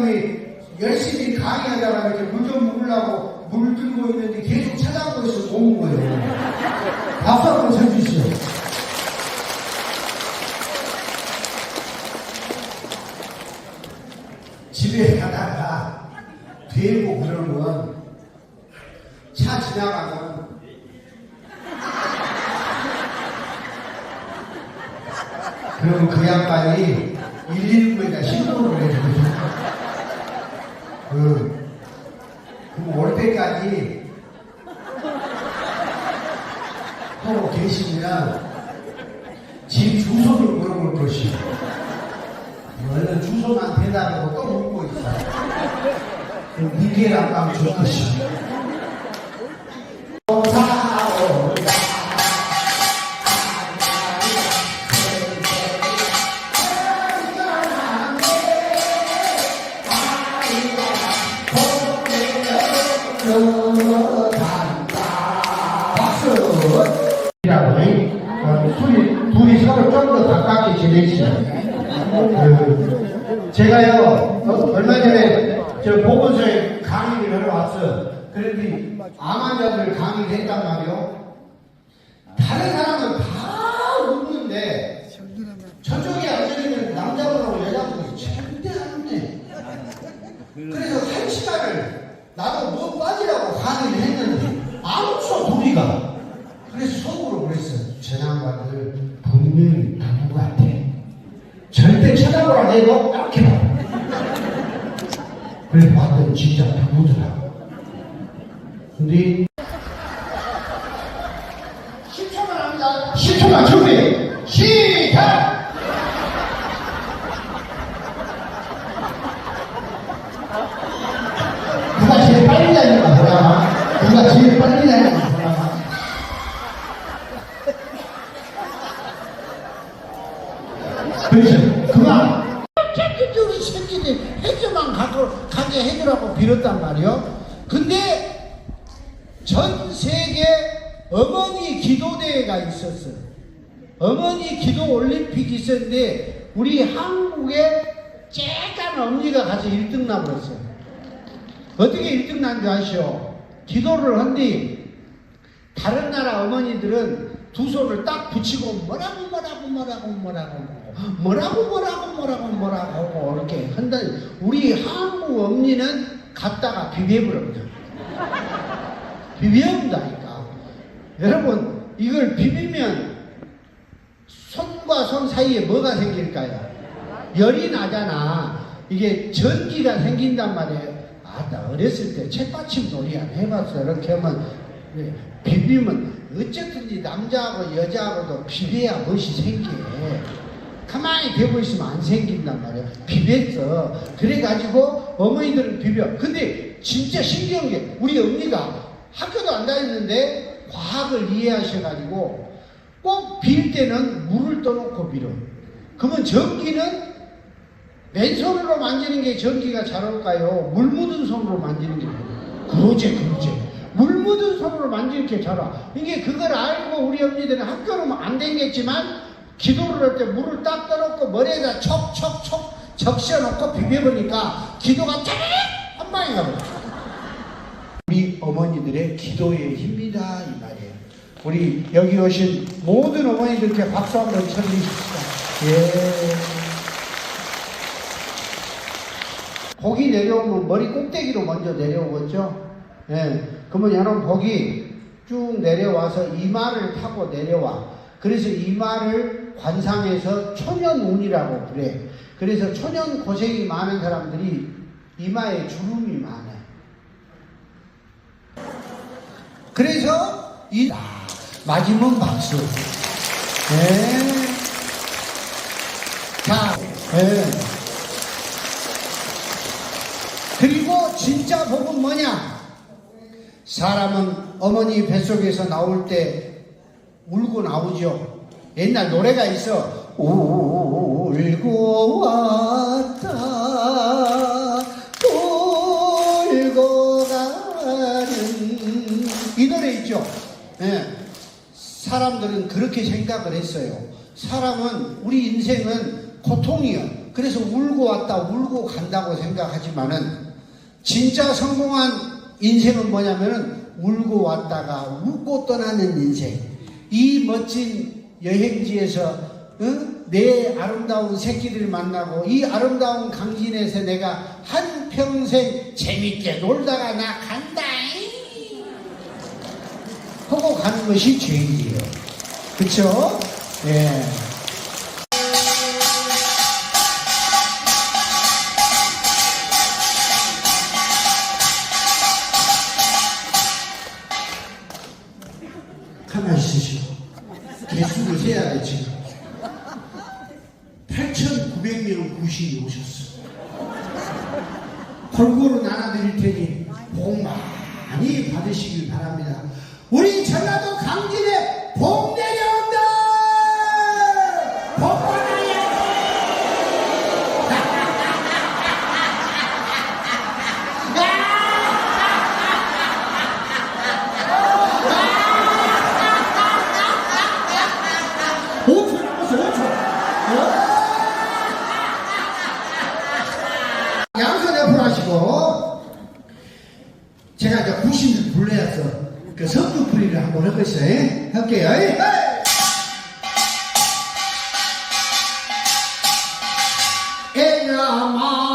놈이 열심히 강의하다가 이렇게 물 좀 먹으려고 물 들고 있는데 계속 찾아보고 있어 도운 거예요. 박수 한번 쳐주시오. 집에 가다가 되고 그러면 차 지나가면 그럼 그 양반이 119에다 신고를 해주거든. 그, 그럼 올 때까지 하고 계시면 집 주소를 물어볼 것이요. 얼른 주소만 대답하고 또 묻고 있어. 그럼 니게랑 빵줄 것이요. 박수! 이라고, 어, 둘이, 둘이 서로 좀 더 가깝게 지내시죠. 그, 제가요, 어, 얼마 전에 저 보건소에 강의를 하러 왔어. 그런데 암 환자들 강의를 했단 말이요. 다른 사람은 다 웃는데, 저쪽에 앉아있는 남자분하고 여자분이 절대 안 웃네. 그래서 한 시간을 나도 뭐 빠지라고 강의를 했는데 안 웃어 둘이가. 그래서 속으로 그랬어 저 양반들 분명히 부부 같아. 절대 쳐다보라 내고 이렇게 봐. 그래서 봤더니 진짜 부부더라고 근데 10초만 합니다. 10초만 준비! 시작 누가 제일 빨리 다니는 거야? 누가 제일 빨리 다니는 거야? 그렇죠. 그만. 우리 새끼들 해줘만 가고 해주라고 빌었단 말이요. 근데 전 세계 어머니 기도대회가 있었어요. 어머니 기도 올림픽이 있었는데 우리 한국에 쬐깐 언니가 가서 1등 나버렸어요. 어떻게 1등 난 줄 아시오? 기도를 한뒤 다른 나라 어머니들은 두 손을 딱 붙이고 뭐라고 뭐라고 뭐라고 뭐라고 뭐라고 뭐라고 뭐라고 뭐라고 이렇게 한다. 우리 한국 어머니는 갔다가 비벼버립니다. 비벼온다니까. 여러분 이걸 비비면 손과 손 사이에 뭐가 생길까요? 열이 나잖아. 이게 전기가 생긴단 말이에요. 아나 어렸을 때 책받침 놀이 안 해봤어. 이렇게 하면 예, 비비면 어쨌든지 남자하고 여자하고도 비벼야 멋이 생겨. 가만히 대고 있으면 안 생긴단 말이야. 비볐어. 그래가지고 어머니들은 비벼. 근데 진짜 신기한 게 우리 언니가 학교도 안 다녔는데 과학을 이해하셔가지고 꼭 빌 때는 물을 떠놓고 빌어. 그러면 전기는 맨손으로 만지는 게 전기가 잘 올까요? 물 묻은 손으로 만지는 게 그러지 그러지 물 묻은 손으로 만지는 게 잘 와. 이게 그걸 알고 우리 언니들은 학교는 안 댕겼지만 기도를 할 때 물을 딱 떠놓고 머리에다 척척척 적셔놓고 비벼보니까 기도가 짜르륵 한 방에 가버려. 우리 어머니들의 기도의 힘이다 이 말이에요. 우리 여기 오신 모든 어머니들께 박수 한번 쳐드리십시다. 예. 복이 내려오면 머리 꼭대기로 먼저 내려오겠죠? 예. 그러면 여러분 복이 쭉 내려와서 이마를 타고 내려와. 그래서 이마를 관상에서 초년운이라고 그래. 그래서 초년 고생이 많은 사람들이 이마에 주름이 많아요. 그래서 이 아, 맞으면 박수. 네. 자, 네. 그리고 진짜 복은 뭐냐? 사람은 어머니 뱃속에서 나올 때 울고 나오죠. 옛날 노래가 있어. 울고 왔다. 울고 가는 이 노래 있죠. 예. 사람들은 그렇게 생각을 했어요. 사람은 우리 인생은 고통이요. 그래서 울고 왔다 울고 간다고 생각하지만은 진짜 성공한 인생은 뭐냐면은 울고 왔다가 웃고 떠나는 인생. 이 멋진 여행지에서 응? 내 아름다운 새끼를 만나고 이 아름다운 강진에서 내가 한 평생 재밌게 놀다가 나 간다잉 하고 가는 것이 죄인이에요. 그쵸? 예. 가만히 있으시고 개수를 세야 돼 지금 8,900명 구신이 오셨어 골고루 나눠드릴 테니 복 많이 받으시길 바랍니다. 우리 전라도 강진에 복 제가 이제 구신을 불러야서 그 성주풀이를 한번 해보겠어요 예? 할게요 예? 에야마